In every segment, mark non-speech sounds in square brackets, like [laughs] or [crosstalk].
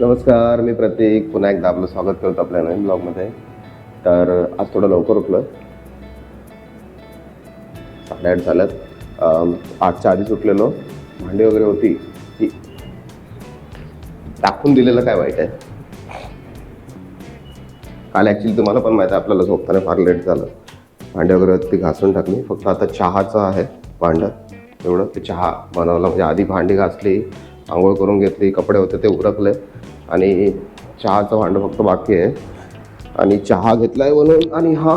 नमस्कार मी प्रतीक. पुन्हा एकदा आपलं स्वागत करतो आपल्या नवीन ब्लॉगमध्ये. तर आज थोडं लवकर उठलं साडेआठ झाल्यात. आठच्या आधी सुटलेलो भांडी वगैरे होती की टाकून दिलेलं काय वाईट आहे? काल ॲक्च्युली तुम्हाला पण माहिती आहे आपल्याला झोपताना फार लेट झालं. भांडी वगैरे होती ती घासून टाकली. फक्त आता चहाचं आहे भांडं. एवढं ते चहा बनवलं. म्हणजे आधी भांडी घासली आंघोळ करून घेतली कपडे होते ते उरकले आणि चहाचं भांडं फक्त बाकी आहे. आणि चहा घेतला आहे म्हणून आणि हा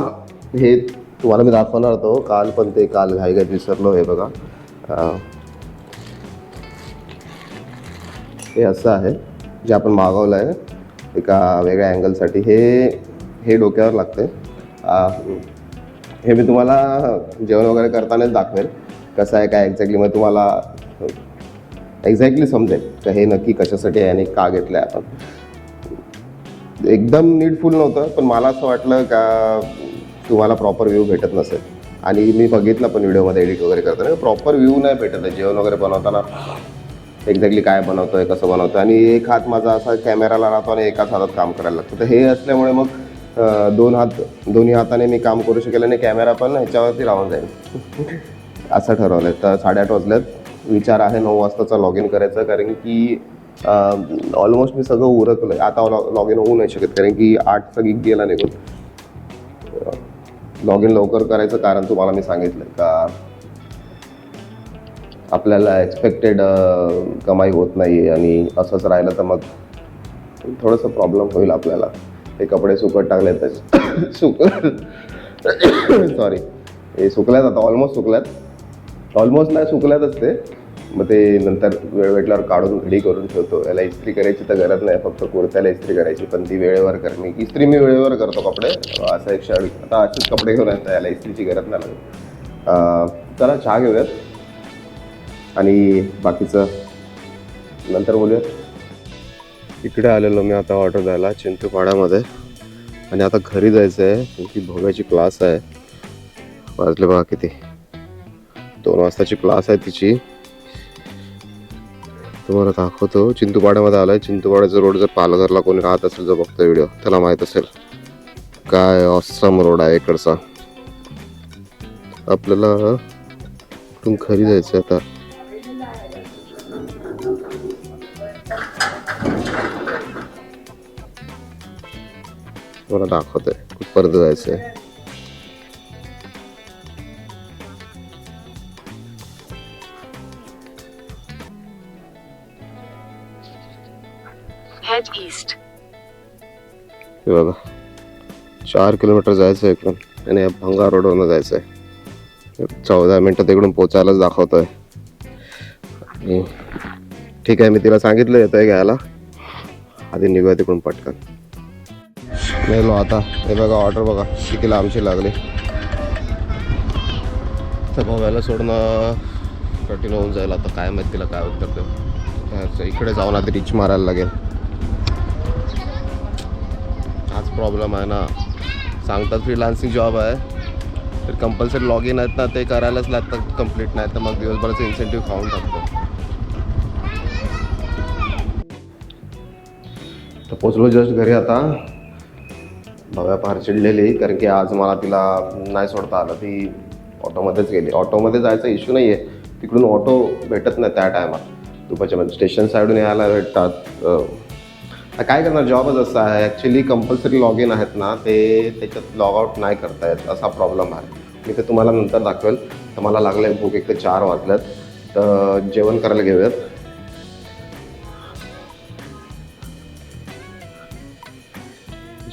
हे तुम्हाला मी दाखवणार होतो काल पण ते काल घाई घाईत विसरलो हे बघा. हे असं आहे जे आपण मागवलं आहे एका वेगळ्या अँगलसाठी. हे हे डोक्यावर लागते. हे मी तुम्हाला जेवण वगैरे करतानाच दाखवेल कसं आहे काय एक्झॅक्टली मग तुम्हाला एक्झॅक्टली समजेल. का हे नक्की कशासाठी आहे आणि का घेतलं आहे आपण. एकदम नीटफुल नव्हतं पण मला असं वाटलं का तुम्हाला प्रॉपर व्ह्यू भेटत नसेल. आणि मी बघितलं पण व्हिडिओमध्ये एडिट वगैरे करताना प्रॉपर व्ह्यू नाही भेटत. आहे जेवण वगैरे बनवताना एक्झॅक्टली काय बनवतोय कसं बनवतं आणि एक हात माझा असा कॅमेराला राहतो आणि एकाच हातात काम करायला लागतं. तर हे असल्यामुळे मग दोन हात दोन्ही हाताने मी काम करू शकेल आणि कॅमेरा पण ह्याच्यावरती राहून जाईल. [laughs] असं ठरवलं तर साडेआठ वाजल्यात विचार आहे नऊ वाजताचा लॉग इन करायचं कारण की ऑलमोस्ट मी सगळं उरकलं आहे आता लॉग इन होऊ नाही शकत कारण की आठचा गिग गेला निघून लॉग इन लवकर करायचं कारण तुम्हाला मी सांगितलं का आपल्याला एक्सपेक्टेड कमाई होत नाही आणि असंच राहिलं तर मग थोडंसं प्रॉब्लेम होईल आपल्याला. हे कपडे सुकत टाकले तर सुक सॉरी हे सुकल्यात आता ऑलमोस्ट सुकल्यात. ऑलमोस्ट नाही सुकल्यात असते. मग ते नंतर वेळ भेटल्यावर काढून घडी करून ठेवतो. याला इस्त्री करायची तर गरज नाही फक्त कुर्त्याला इस्त्री करायची. पण ती वेळेवर करणे इस्त्री मी वेळेवर करतो कपडे. असं एक शर्ट आता असेच कपडे घेऊन येतात याला इस्त्रीची गरज नाही लागत. चला चहा घेऊयात. आणि बाकीचं नंतर बोलूयात. इकडे आलेलो मी आता ऑर्डर द्यायला चिंतूपाड्यामध्ये आणि आता घरी जायचं आहे की भोगाची क्लास आहे. वाजले बघा किती. दोन वाजताची क्लास आहे तिची. तुम्हाला दाखवतो. चिंतूपाड्यामध्ये आलाय. चिंतूपाड्याचा रोड जर पालघरला कोणी राहत असेल जो बघतो व्हिडिओ त्याला माहीत असेल. काय ऑसम रोड आहे इकडचा. आपल्याला कुठून खरी जायचं आता? तुम्हाला दाखवतोय. कुठपर्यंत जायचंय? हेड ईस्ट हे बघा. चार किलोमीटर जायचं आहे इकडून. आणि या भंगार रोडवरनं जायचं आहे चौदा मिनटं तिकडून पोचायलाच दाखवतोय. आणि ठीक आहे मी तिला सांगितलं येतोय घ्यायला. आधी निघूया तिकडून पटकन. नेलो आता. हे बघा ऑर्डर बघा. किती लांबची लागली. तर मोबाईलला सोडणं कठीण होऊन जाईल. आता काय माहिती तिला काय उत्तर देऊ. इकडे जाऊन आधी रिच मारायला लागेल. प्रॉब्लेम आहे ना. सांगतात फ्रीलान्सिंग जॉब आहे. तर कंपल्सरी लॉग इन आहेत ना ते करायलाच लागतात कंप्लीट नाही तर मग दिवसभराचं इन्सेंटिव्ह खाऊन टाकतो तर पोचलो जस्ट घरी आता. भव्या फार चिडलेली कारण की आज मला तिला नाही सोडता आलं. ती ऑटोमध्येच गेली. ऑटोमध्ये जायचा इश्यू नाही आहे तिकडून ऑटो भेटत नाही त्या टायमात दुपारच्या म्हणजे स्टेशन साईडून यायला भेटतात. काय करणार? जॉबच असा आहे. ॲक्च्युली कंपल्सरी लॉग इन आहेत ना ते त्याच्यात लॉग आउट नाही करता येत. असा प्रॉब्लेम आहे. मी ते तुम्हाला नंतर दाखवेल. तर मला लागलं भूक एक ते चार वाजल्यात. तर जेवण करायला घेऊयात.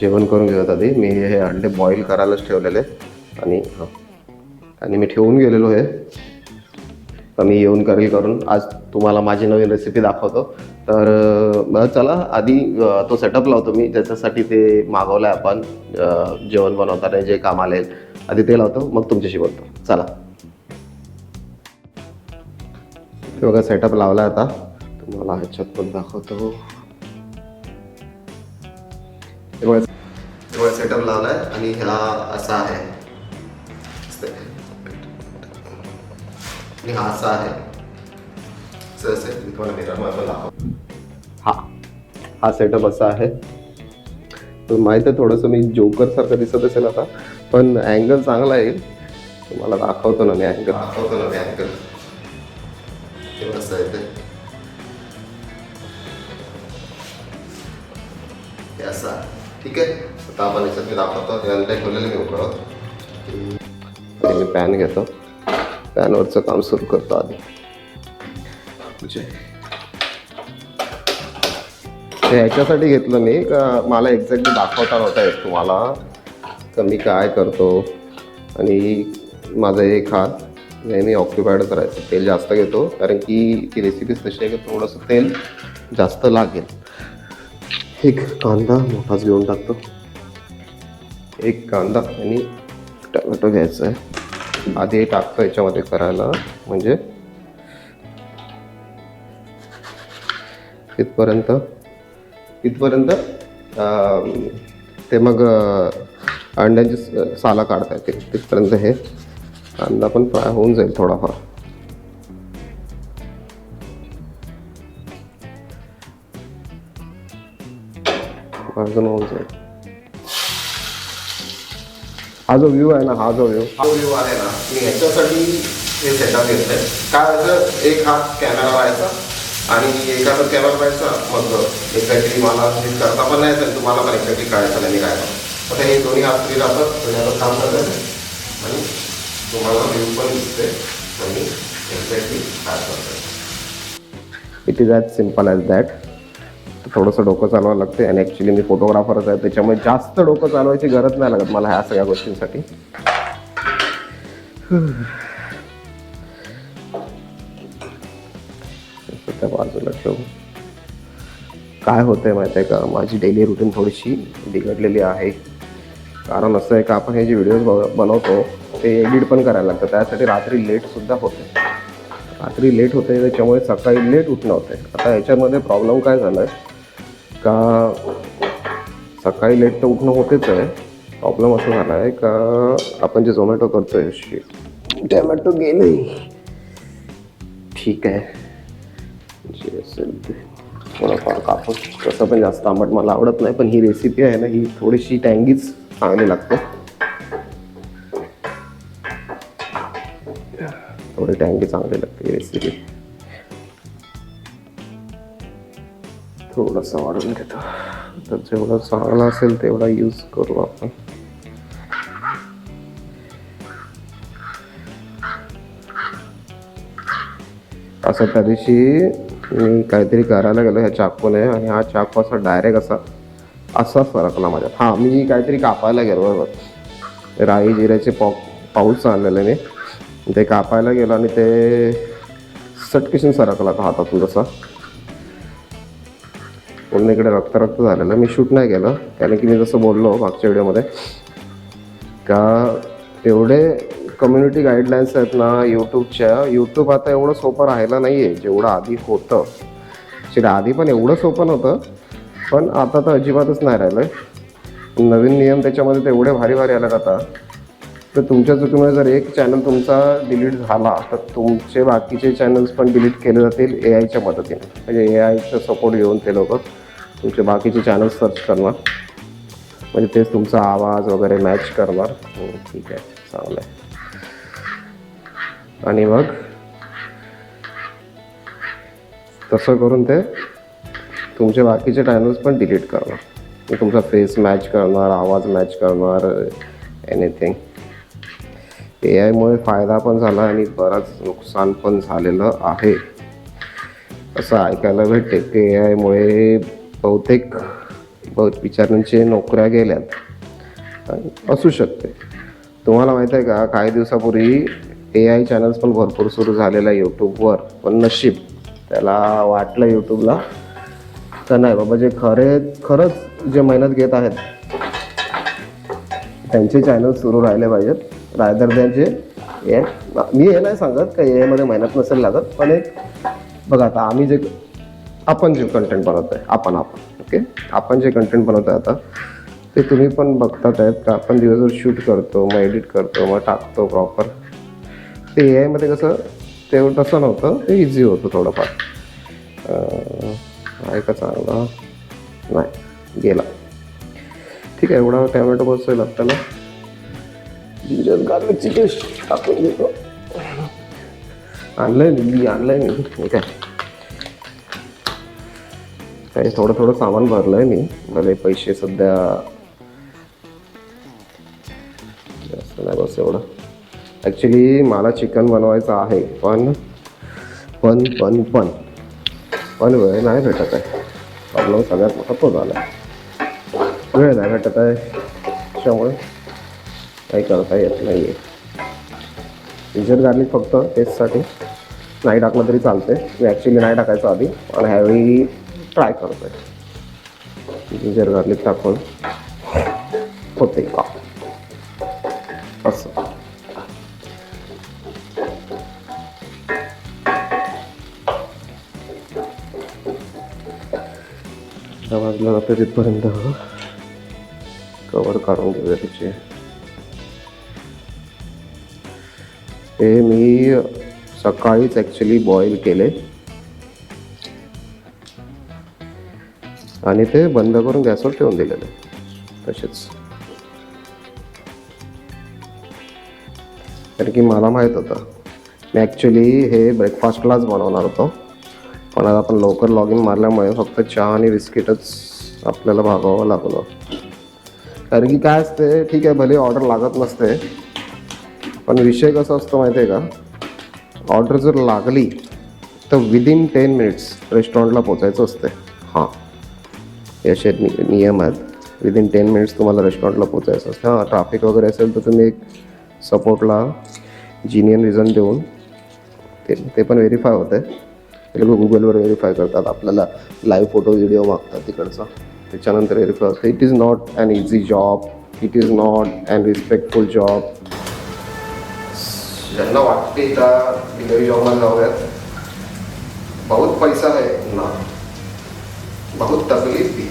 जेवण करून घेऊयात आधी. मी हे अंडे बॉईल करायलाच ठेवलेले. आणि हां. आणि मी ठेवून गेलेलो हे. तर मी येऊन करेल करून. आज तुम्हाला माझी नवीन रेसिपी दाखवतो. तर चला आधी तो सेटअप लावतो मी. त्याच्यासाठी ते मागवलं आहे आपण जेवण बनवताना जे काम आले आधी ते लावतो मग तुमच्याशी बोलतो. चला. ते बघा सेटअप लावला आता. तुम्हाला ह्याच्यात पण दाखवतो. सेटअप लावलाय आणि ह्याला असा आहे. आणि हा असा आहे. तुम्हाला हा सेटअप असा आहे. तर माहीत आहे थोडंसं मी जोकर सारखं दिसत असेल आता. पण अँगल चांगला येईल. तुम्हाला दाखवतो ना मी अँगल दाखवतो ना मी अँगल ते आहे ते असं. ठीक आहे? आता आपण याच्यात मी दाखवतो. यानंतर ठेवलेलं मी उकळत आणि मी पॅन घेतो. पॅनवरचं काम सुरू करतो आधी. म्हणजे ते ह्याच्यासाठी घेतलं मी. का मला एक्झॅक्टली दाखवता नव्हता येत तुम्हाला. का मी काय करतो आणि माझा एक हात नेहमी ऑक्युपाईड करायचं. तेल जास्त घेतो कारण की ती रेसिपीज तशी आहे की थोडंसं तेल जास्त लागेल. एक कांदा मोठाच घेऊन टाकतो. एक कांदा आणि टमॅटो घ्यायचा आहे आधी हे टाकतो याच्यामध्ये करायला. म्हणजे तिथपर्यंत इथपर्यंत ते मग अंड्यांची अंड्याची साला काढता येते तिथपर्यंत हे. कांदा पण फ्राय होऊन जाईल थोडाफार. भाजून होऊन जाईल. हा जो व्ह्यू आहे ना हा जो व्ह्यू हा व्ह्यू आहे ना मी ह्याच्यासाठी हे सेटअप घेतलंय. काय एक हात कॅमेरा व्हायचा आणि एखादं हातात कॅमेरा मग एक्झॅक्टली मला हे करता पण नाही येत तुम्हाला पण एक्झॅक्टली कळायचं नाही मी काय पण आता हे दोन्ही हात फ्री राहतात दोन्ही हातात काम करतात आणि तुम्हाला व्ह्यू पण दिसते आणि एक्झॅक्टली काय करतात it is as simple as that थोडंसं डोकं चालवावं लागते आणि ॲक्च्युली मी फोटोग्राफरच आहे त्याच्यामुळे जास्त डोकं चालवायची गरज नाही लागत मला ह्या सगळ्या गोष्टींसाठी. त्या बाजूला ठेवू. काय होतंय माहिती आहे का? माझी डेली रुटीन थोडीशी बिघडलेली आहे. कारण असं आहे का आपण हे जे व्हिडिओज बनवतो ते एडिट पण करायला लागतं. त्यासाठी रात्री लेटसुद्धा होते. रात्री लेट होते त्याच्यामुळे सकाळी लेट उठणं होते. आता याच्यामध्ये प्रॉब्लेम काय झाला आहे का सकाळी लेट तर उठणं होतेच आहे. प्रॉब्लेम असं झाला आहे का आपण जे झोमॅटो करतोय शी टॅमॅटो गेले. ठीक आहे. थोडंफार कापूस. तसं पण जास्त आंबट मला आवडत नाही पण ही रेसिपी आहे ना ही थोडीशी टँगीच चांगली लागते. थोडी टँगी चांगली लागते ही रेसिपी थोडंसं वाढवून घेतो. तर जेवढा चांगला असेल तेवढा यूज करू आपण. असं त्या दिवशी मी काहीतरी करायला गेलो ह्या चाकूने आणि हा चाकू असा डायरेक्ट असा असा सरकला माझ्यात. हां मी काहीतरी कापायला गेलो बरोबर. राई जिऱ्याचे पॉ पाऊस आणलेले मी. ते कापायला गेलो आणि ते सटकेशन सरकला तो हातातून तसा पूर्ण इकडे रक्त रक्त झालेलं. मी शूट नाही केलं कारण की मी जसं बोललो मागच्या व्हिडिओमध्ये का एवढे कम्युनिटी गाईडलाईन्स आहेत ना यूट्यूबच्या यूट्यूब आता एवढं सोपं राहिलं नाही आहे जेवढं आधी होतं. ॲक्च्युली आधी पण एवढं सोपं नव्हतं पण आता तर अजिबातच नाही राहिलं आहे नवीन नियम त्याच्यामध्ये तर एवढे भारी भारी आले आता. तर तुमच्या चुकीमुळे जर एक चॅनल तुमचा डिलीट झाला तर तुमचे बाकीचे चॅनल्स पण डिलीट केले जातील ए आयच्या मदतीने. म्हणजे ए आयचा सपोर्ट घेऊन ते लोक तुमचे बाकीचे चॅनल सर्च करणार. म्हणजे तेच तुमचा आवाज वगैरे मॅच करणार. हो, ठीक आहे. चांगलं आहे आणि मग तसं करून ते तुमचे बाकीचे टायमर्स पण डिलीट करणार. मी तुमचा फेस मॅच करणार आवाज मॅच करणार एनिथिंग ए आयमुळे फायदा पण झाला आणि बराच नुकसान पण झालेलं आहे. असं ऐकायला भेटते की ए आयमुळे बहुतेक बहुत विचारांचे नोकऱ्या गेल्यात. असू शकते. तुम्हाला माहीत आहे का काही दिवसापूर्वी ए आय चॅनल्स पण भरपूर सुरू झालेलं आहे यूट्यूबवर पण नशीब त्याला वाटलं यूट्यूबला तर नाही बाबा जे खरे खरंच जे मेहनत घेत आहेत त्यांचे चॅनल सुरू राहिले पाहिजेत. रायदर त्यांचे ए मी हे नाही सांगत का ए मेहनत नसेल लागत पण एक बघा आता आम्ही जे आपण जे कंटेंट बनवत आहे आपण आपण ओके आपण जे कंटेंट बनवतो आहे आता ते तुम्ही पण बघतात आहेत का? आपण दिवसभर शूट करतो मग एडिट करतो मग टाकतो प्रॉपर ते ए आयमध्ये कसं ते तसं नव्हतं ते इझी होतं थोडंफार. ऐका आहे का चांगला? नाही गेला. ठीक आहे एवढा टॅमॅटो बसेल आपल्याला जिंजर गार्लिकची पेस्ट टाकून घेतो. आणलंय मी आणलंय मी. ठीक आहे. काही थोडं थोडं सामान भरलंय मी. मला पैसे सध्या ॲक्च्युली मला चिकन बनवायचं आहे पण पण पण पण. पण वेळ नाही भेटत आहे. प्रॉब्लेम सगळ्यात मोठा तो झाला. आहे वेळ नाही भेटत आहे. त्यामुळे काही करता येत नाही आहे जिंजर गार्लिक फक्त टेस्टसाठी नाही टाकलं तरी चालते मी ॲक्च्युली नाही टाकायचं आधी पण ह्यावेळी ट्राय करतो आहे जिंजर गार्लिक टाकून होते का? त्या वाजला जातो तिथपर्यंत कवर काढून घेऊया त्याचे. हे मी सकाळीच ॲक्च्युली बॉईल केले. आणि ते बंद करून गॅसवर ठेवून दिलेले. तसेच. कारण की मला माहीत होतं. मी ॲक्च्युली हे ब्रेकफास्टलाच बनवणार होतो. पण आता आपण लवकर लॉग इन मारल्यामुळे फक्त चहा आणि बिस्किटच आपल्याला भागावं लागलं. कारण की काय असते ठीक आहे भले ऑर्डर लागत नसते पण विषय कसा असतो माहिती आहे का? ऑर्डर जर लागली तर विदिन टेन मिनिट्स रेस्टॉरंटला पोचायचं असते हां. हे असे नि नियम आहेत. विदिन टेन मिनिट्स तुम्हाला रेस्टॉरंटला पोचायचं असतं. हां ट्रॅफिक वगैरे असेल तर तुम्ही एक सपोर्टला जिनियन रिझन देऊन ते ते पण व्हेरीफाय होतं आहे ते लोक गुगलवर व्हेरीफाय करतात. आपल्याला लाईव्ह फोटो व्हिडिओ मागतात तिकडचा. त्याच्यानंतर व्हेरीफाय असतं it is not an easy job it is not an respectful job ज्यांना वाटते का डिलिव्हरी जॉबला जाऊयात. बहुत पैसा आहे ना. बहुत तकलीफ भी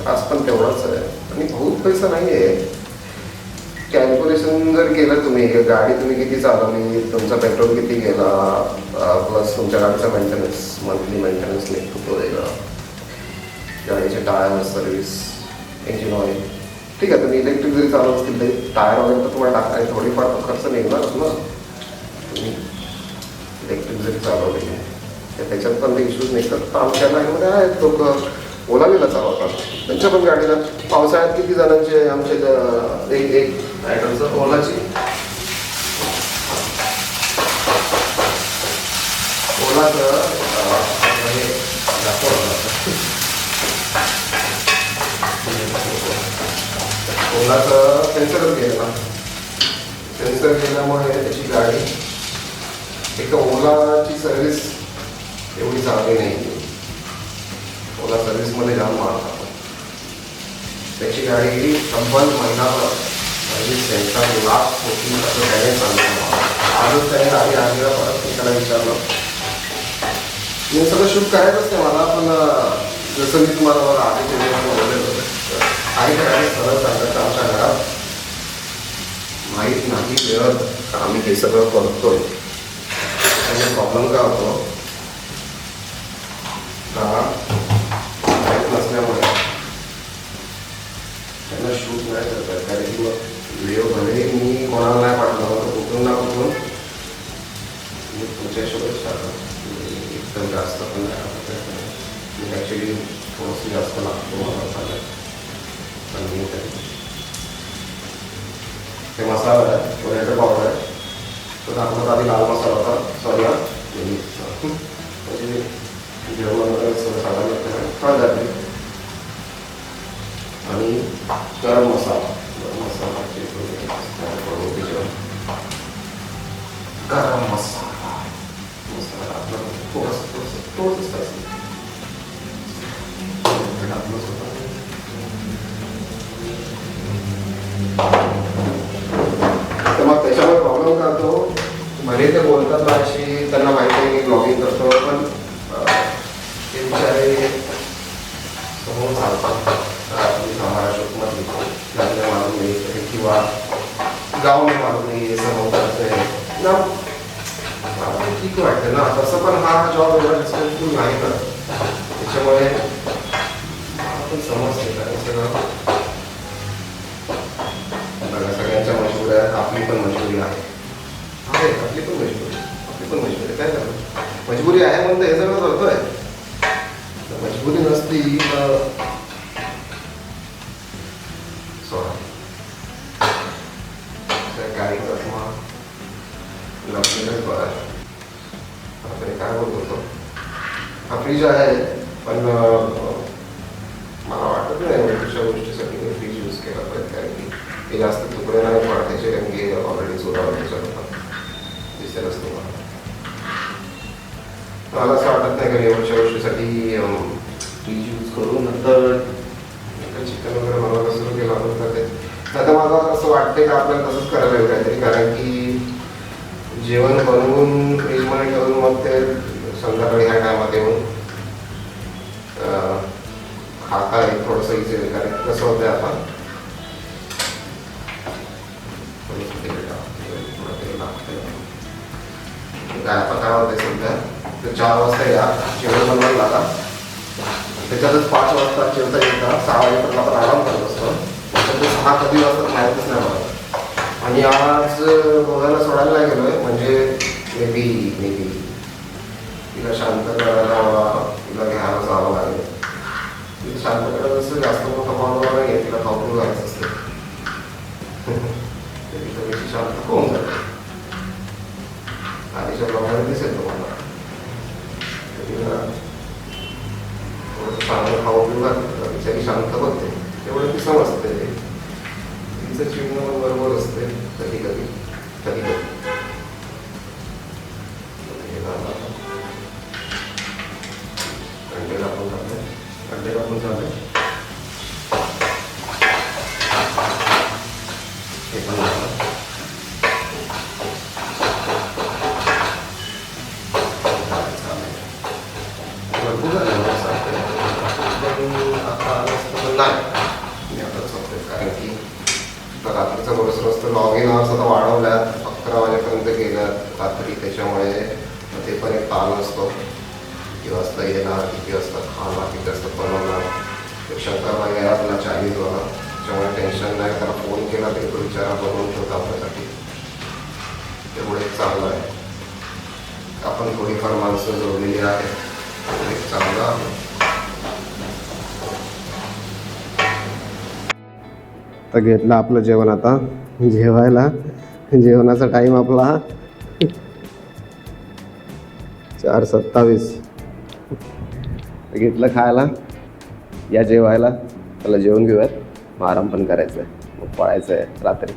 त्रास पण तेवढाच आहे. आणि बहुत पैसा नाही आहे कॅल्क्युलेशन जर केलं तुम्ही गाडी तुम्ही किती चालवली तुमचा पेट्रोल किती गेला प्लस तुमच्या गाडीचा मेंटेनन्स मंथली मेंटेनन्स निघतो तो वेगळा गाडीचे टायर सर्व्हिस इंजिन ऑइल ठीक आहे तुम्ही इलेक्ट्रिक जरी चालवत असतील तरी टायर वगैरे तर तुम्हाला टाकायला थोडीफार खर्च निघणारच ना. तुम्ही इलेक्ट्रिक जरी चालवली तर त्याच्यात पण ते इश्यूज निघतात. तर आमच्या गाडीमध्ये आहेत लोक. ओलावेला चालवतात. त्यांच्या पण गाडीला पावसाळ्यात किती जणांचे आमच्या एक एक एक रायडरचं ओलाची ओलाचं अं, हे ओलाचं सेन्सरच गेला. सेन्सर गेल्यामुळे त्याची गाडी एक ओलाची सर्व्हिस एवढी चांगली नाही ओला सर्व्हिसमध्ये जाऊन मारतात. त्याची गाडी तब्बल महिनाभर सर्व्हिस त्यांचा लाख होती असं त्याने सांगितलं आजच त्याने परत मी विचारलं मी सगळं शूट करायचंच नाही मला पण जसं मी तुम्हाला आधी आधीचे दिवस बोललेलं होतं काही करायला सरळ सांगतात आमच्या घरात. माहीत नाही मिळत आम्ही हे सगळं करतोय. त्यामुळे प्रॉब्लेम काय होतो? टाकला थोडंसं थोडंसं थोडंसं spicy. ते टाकलं स्वतः. तर मग त्याच्यामुळे प्रॉब्लेम काय होतो भले ते बोलतात माझ्याशी त्यांना माहिती आहे की ब्लॉगिंग करतो पण अं, ते बिचारे समोर चालतात हमारा शोकमध्ये लागलं मारून नये किंवा गाव में मारून नये समोर करते ना मला ठीक वाटतं ना तसं पण हा जॉब एवढा रिस्पेक्टफुल नाही करत त्याच्यामुळे पण मजबुरी आहे म्हणून तर हे सगळं करतोय. तर मजबुरी नसती तर सोडा त्या गाडीचा किंवा बरं आपण काय बोलत होतो? हा फ्रीज आहे पण अं, मला वाटत नाही एवढ्याशा गोष्टीसाठी मी फ्रीज यूज केला पाहिजे कारण की ते जास्त तुकडे नाही पडायचे कारण की ऑलरेडी चुरावर त्याच्यात दिसेलच तुम्हाला मला असं वाटत नाही का एवढ्या गोष्टीसाठी फ्रीज यूज करू नंतर चिकन वगैरे बनवायला सुरू केलं आपण तर ते आता मला असं वाटतंय का आपल्याला तसंच करायला लागेल काहीतरी कारण की जेवण बनवून फ्रीजमध्ये ठेवून मग ते आज सोडायला गेलोय. म्हणजे मे बी मे बी तिला शांत करायला मला तिला घ्यायला जावं लागेल. तिला शांत करायला असं जास्त मोठं पावलं नाही आहे तिला खाऊन जायचं असतं. [laughs] शांत होऊन जाते आधीच्या प्रमाणे दिसेल तुम्हाला. तर तिला चांगलं खाऊ पिऊ घातलं शांत होते तर रात्रीचं बरोबर रस्ता लॉग इन आवर्स आता वाढवल्यात. अकरा वाजेपर्यंत गेल्यात रात्री त्याच्यामुळे मग ते पण एक ताण असतो. किती वाजता येणार किती वाजता खाणार किती वाजता बनवणार. शंकर भाई तुला आपला चायनीजवाला त्याच्यामुळे टेन्शन नाही. त्याला फोन केला तरी तो विचारा बनवून ठेवतो आपल्यासाठी. त्यामुळे एक चांगलं आहे. आपण थोडीफार माणसं जोडलेली आहेत. एक चांगलं तर घेतलं आपलं जेवण आता. जेवायला. जेवणाचा टाईम आपला चार सत्तावीस. घेतलं खायला. या जेवायला. त्याला जेवण घेऊयात. मग आराम पण करायचं आहे मग पळायचं आहे रात्री.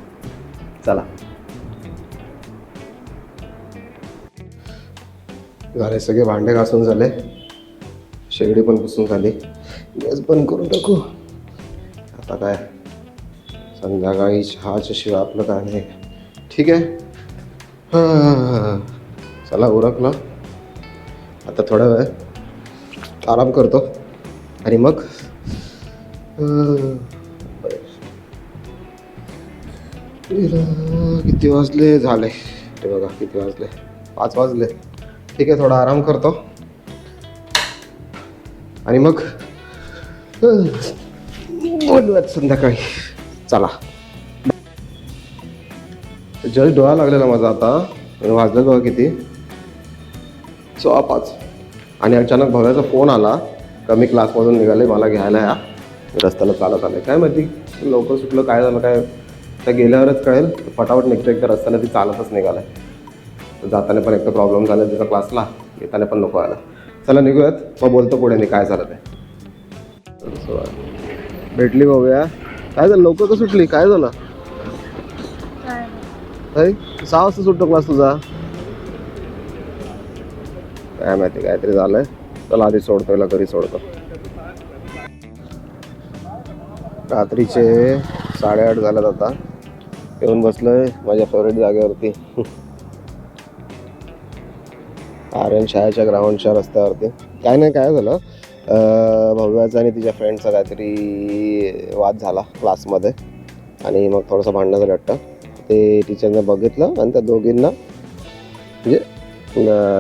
चला. झाले सगळे भांडे घासून झाले. शेगडी पण पुसून झाली. गॅस बंद करून टाकू. आता काय? संध्याकाळी चहाच्या शिवाय आपलं काय नाही. ठीक आहे? हा. चला उरकलं. आता थोडा वेळ आराम करतो. आणि मग किती वाजले झाले? ते बघा किती वाजले? पाच वाजले. ठीक आहे थोडा आराम करतो. आणि मग बोलूयात संध्याकाळी. चला. जस्ट डोळा लागलेला माझा आता. वाजलं बघा किती. सोळा पाच आणि अचानक भव्याचा फोन आला. का मी क्लासमधून निघाले मला घ्यायला या. रस्त्याला चालत आले. काय माहिती लवकर सुटलं काय झालं काय? तर गेल्यावरच कळेल. फटाफट निघतो एकदा रस्त्याला ती चालतच निघालाय. तर जाताना पण एकदा प्रॉब्लेम झाला तिचा क्लासला येताना पण नको आला चला निघूयात. मग बोलतो पुढे नाही काय झालं ते. भेटली बघूया काय झालं? लवकर का सुटली? काय झालं? सहा वाजता सुटतो क्लास तुझा? काय माहिती काहीतरी झालंय. चला आधी सोडतो याला घरी सोडतो रात्रीचे साडेआठ झाल्यात आता. येऊन बसलोय माझ्या फेवरेट जागेवरती. [laughs] आर्यन शाळेच्या ग्राउंडच्या रस्त्यावरती. काय नाही काय झालं? भव्याचा आणि तिच्या फ्रेंडचा काहीतरी वाद झाला क्लासमध्ये आणि मग थोडंसं भांडणं झालं वाटतं. ते टीचरनं बघितलं आणि त्या दोघींना म्हणजे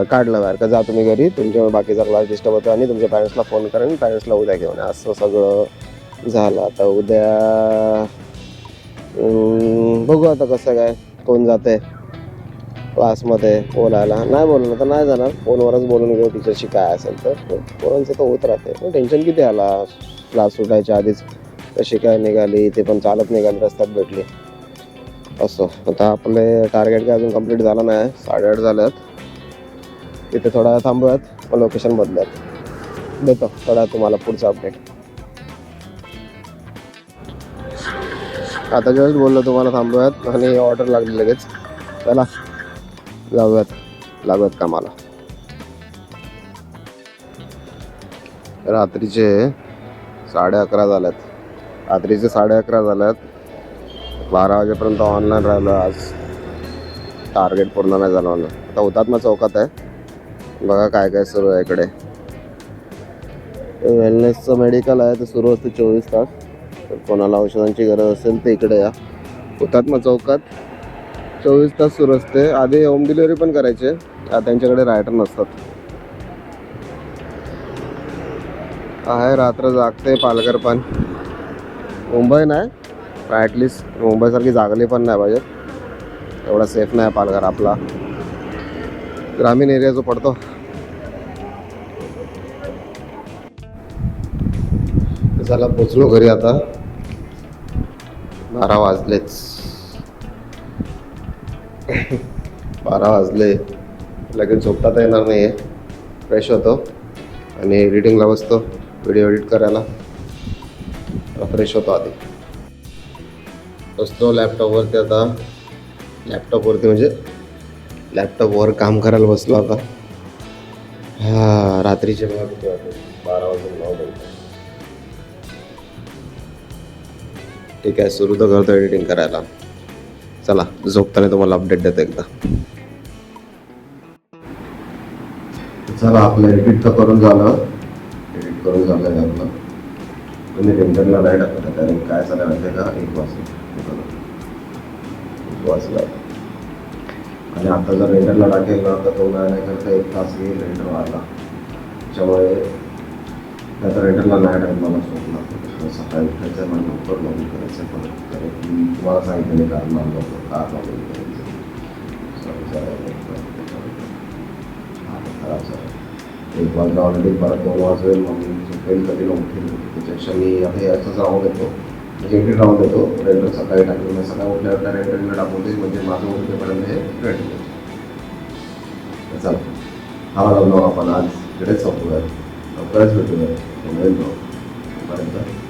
काढलं बाहेर. का जा तुम्ही घरी तुमच्या बाकीचा क्लास डिस्टर्ब होतो आणि तुमच्या पॅरेंट्सला फोन करा आणि पॅरेंट्सला उद्या घेऊन असं सगळं झालं. आता उद्या बघू आता कसं काय कोण जाते क्लासमध्ये बोलायला नाही बोललं तर नाही जाणार. फोनवरच बोलून घेऊ. टीचरशी काय असेल तर. पोरांचं तर होत राहते. पण टेन्शन किती आला? क्लास सुटायच्या आधीच. कशी काय निघाली? ते पण चालत निघाली. रस्त्यात भेटली. असं. आता आपले टार्गेट काय अजून कंप्लीट झालं नाही. साडेआठ झाल्यात. तिथे थोडा थांबूयात. मग लोकेशन बदलूयात. देतो. थोडा तुम्हाला पुढचा अपडेट आता जस्ट बोललो तुम्हाला थांबूयात. आणि ऑर्डर लागली लगेच. चला. जाऊयात लागूयात कामाला. रात्रीचे साडे अकरा झाल्यात रात्रीचे साडे अकरा झाल्यात बारा वाजेपर्यंत ऑनलाईन राहिलो आज. टार्गेट पूर्ण नाही झालं मला आता हुतात्मा चौकात आहे. बघा काय काय सुरू आहे इकडे. वेलनेसचं मेडिकल आहे ते सुरू असते चोवीस तास. तर कोणाला औषधांची गरज असेल तर इकडे या. हुतात्मा चौकात चोवीस तास सुरू असते. आधी होम डिलिव्हरी पण करायचे. त्यांच्याकडे रायटर नसतात. आहे रात्र जागते पालघर पण. मुंबई नाही. ॲटलिस्ट मुंबईसारखी जागली पण नाही पाहिजे. एवढा सेफ नाही पालघर आपला. ग्रामीण एरिया जो पडतो. चला पोचलो घरी आता. बारा वाजलेच. बारा वाजले. लगेच झोपता तर येणार नाही आहे फ्रेश होतो. आणि एडिटिंगला बसतो. व्हिडिओ एडिट करायला. फ्रेश होतो आधी. बसतो लॅपटॉपवरती आता. लॅपटॉपवरती म्हणजे लॅपटॉपवर काम करायला बसलो आता. हा रात्रीचे मला किती वाटते बारा वाजून नऊ मिनिटं. ठीक आहे सुरू तर करतो एडिटिंग करायला. चला झोपताना तुम्हाला अपडेट देतो एकदा. चला आपलं एडिट तर करून झालं. एडिट करून झालं आहे आपलं. तुम्ही रेंटरला नाही टाकलं कारण काय झालं माहिती का? एक वाजता एक वाजला आणि आता जर रेंडरला टाकेल ना तर तो काय नाही करता एक तास येईल रेंडर वाढला. त्याच्यामुळे त्याचा रेंडरला नाही टाकला मला स्वप्न लागतो सकाळी उठायचं मला लवकर परत कारण मला कार लॉगिन करायचं एक वाजता ऑलरेडी परत दोन वाजवेल मग झोपेल कधी उठेल त्याच्यापेक्षा मी हे असंच राहून देतो म्हणजे राहून देतो रेंटर सकाळी टाकून मी सकाळी उठल्यावर त्या रेंटरला टाकून देईल म्हणजे माझं उठेपर्यंत हे होईल चला हा ब्लॉग आपण आज इकडेच संपूयात लवकरच भेटूया तोपर्यंत